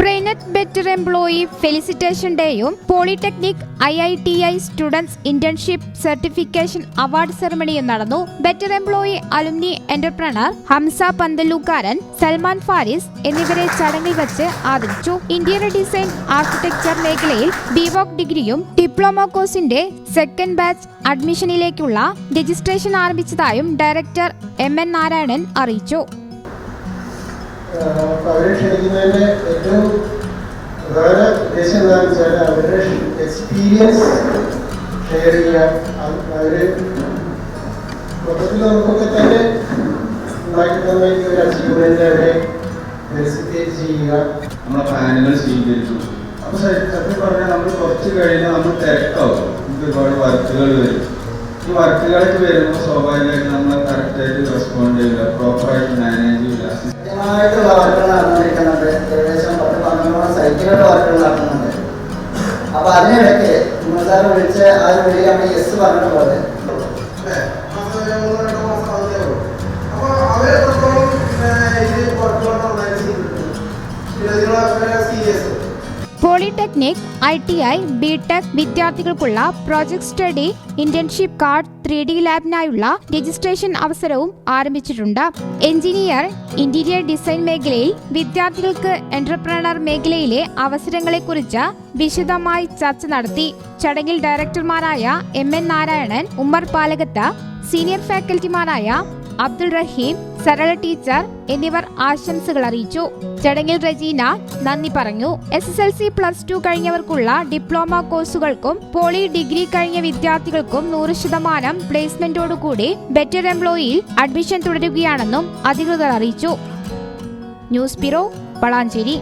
Better employee felicitation ഡേയും polytechnic I I T I students internship certification award സെറമണിയും നടന്നു. Better employee alumni entrepreneur Hamza പന്തലൂക്കാരൻ Salman Faris എന്നിവരെ ചടങ്ങിൽ വെച്ച് ആദരിച്ചു. Interior design architecture മേഖലയിൽ B Voc ഡിഗ്രിയും ഡിപ്ലോമ കോഴ്സിന്റെ സെക്കൻഡ് ബാച്ച് അഡ്മിഷനിലേക്കുള്ള രജിസ്ട്രേഷൻ ആരംഭിച്ചതായും ഡയറക്ടർ എം എൻ നാരായണൻ അറിയിച്ചു. അവരെ ക്ഷണിക്കുന്നതിന്റെ ഏറ്റവും പ്രധാന ഉദ്ദേശം എന്താണെന്ന് വെച്ചാൽ അവരുടെ എക്സ്പീരിയൻസ് ഷെയർ ചെയ്യുക. അവർ മൊത്തത്തിൽ നമുക്കൊക്കെ തന്നെ സ്വീകരിച്ചു. നമ്മൾ കുറച്ച് നമ്മൾ തിരക്കാവും. ഒരുപാട് വർക്കുകൾ വരും. ഈ വർക്കുകളൊക്കെ വരുമ്പോൾ സ്വാഭാവികമായിട്ട് നമ്മൾ കറക്റ്റായിട്ട് റെസ്പോണ്ട് ചെയ്യുക പ്രോപ്പറായിട്ട് മാനേജ് ചെയ്യില്ല കൃത്യമായിട്ടുള്ള വർക്കുകൾ നടന്നുകൊണ്ടിരിക്കുന്നുണ്ട്. ഏകദേശം പത്ത് പന്ത്രണ്ടോളം സൈറ്റുകളുടെ വർക്കുകൾ നടക്കുന്നുണ്ട്. അപ്പൊ അതിനിടയ്ക്ക് വിളിച്ച് ആ ഒരു വിളി നമ്മൾ പറഞ്ഞ പോലെ polytechnic I T I B tech വിദ്യാർത്ഥികൾക്കുള്ള project study internship card three D ലാബിനായുള്ള registration അവസരവും ആരംഭിച്ചിട്ടുണ്ട്. എഞ്ചിനീയർ ഇന്റീരിയർ ഡിസൈൻ മേഖലയിൽ വിദ്യാർത്ഥികൾക്ക് എന്റർപ്രണർ മേഖലയിലെ അവസരങ്ങളെക്കുറിച്ച് വിശദമായി ചർച്ച നടത്തി. ചടങ്ങിൽ ഡയറക്ടർമാരായ M N Narayanan Ummer Palakkath senior ഫാക്കൽറ്റിമാരായ Abdul റഹീം സരള ടീച്ചർ എന്നിവർ ആശംസകൾ അറിയിച്ചു. ചടങ്ങിൽ റജീന നന്ദി പറഞ്ഞു. S S L C plus two കഴിഞ്ഞവർക്കുള്ള diploma കോഴ്സുകൾക്കും പോളി ഡിഗ്രി കഴിഞ്ഞ വിദ്യാർത്ഥികൾക്കും നൂറ് ശതമാനം പ്ലേസ്മെന്റോടുകൂടി ബെറ്റർ എംപ്ലോയിയിൽ അഡ്മിഷൻ തുടരുകയാണെന്നും അധികൃതർ അറിയിച്ചു. News bureau Valanchery.